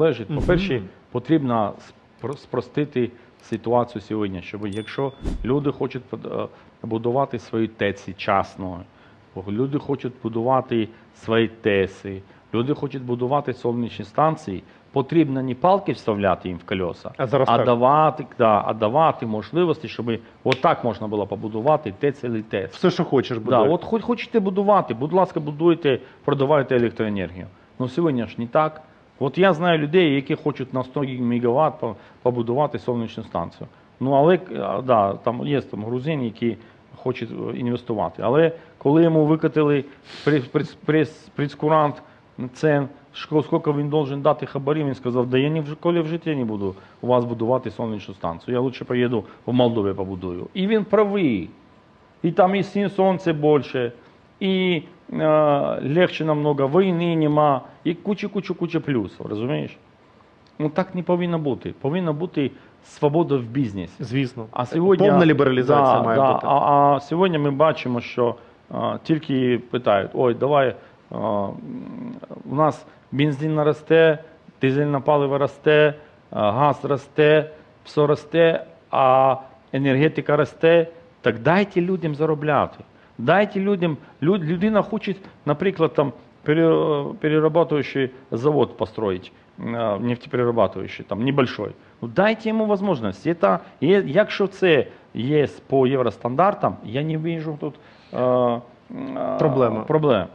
Залежить, по-перше, потрібно спростити ситуацію сьогодні, щоб якщо люди хочуть е, будувати свої ТЕЦи частно, люди хочуть будувати свої ТЕСи, люди хочуть будувати сонячні станції, потрібно не палки вставляти їм в колеса, А зараз а давати, да, а давати можливості, щоб отак можна було побудувати ТЕЦ і ТЕС. Все, що хочеш, буде. Да, от хоч хочете будувати, будь ласка, будуйте, продавайте електроенергію. Ну сьогодні ж не так. От я знаю людей, які хочуть на 100 МВт побудувати сонячну станцію. Ну але да, там є там грузин, які хочуть е, інвестувати. Але коли йому викатили прескурант цен, скільки він должен дати хабарів, він сказав, да я ніколи в житті не буду у вас будувати сонячну станцію. Я лучше поїду в Молдові побудую. І він правий. И там и син солнце и э, легче намного, війни нема, і куча-куча-куча плюсів, розумієш? Ну так не повинно бути. Повинна бути свобода в бізнесі. Звісно. А сьогодні Повна лібералізація да, має да, бути. А, а сьогодні ми бачимо, що а, тільки питають: ой, давай а, у нас бензин росте, дизельне паливо росте, а, газ росте, все росте, а енергетика росте. Так дайте людям заробляти. Дайте людям, люд, людина хоче, наприклад, там пере- перерабатывающий завод построить, э, нефтеперерабатывающий, там небольшой. Ну, дайте ему возможность. Это, є- якщо це є по євростандартам, я не вижу тут е, е, Проблеми. проблем.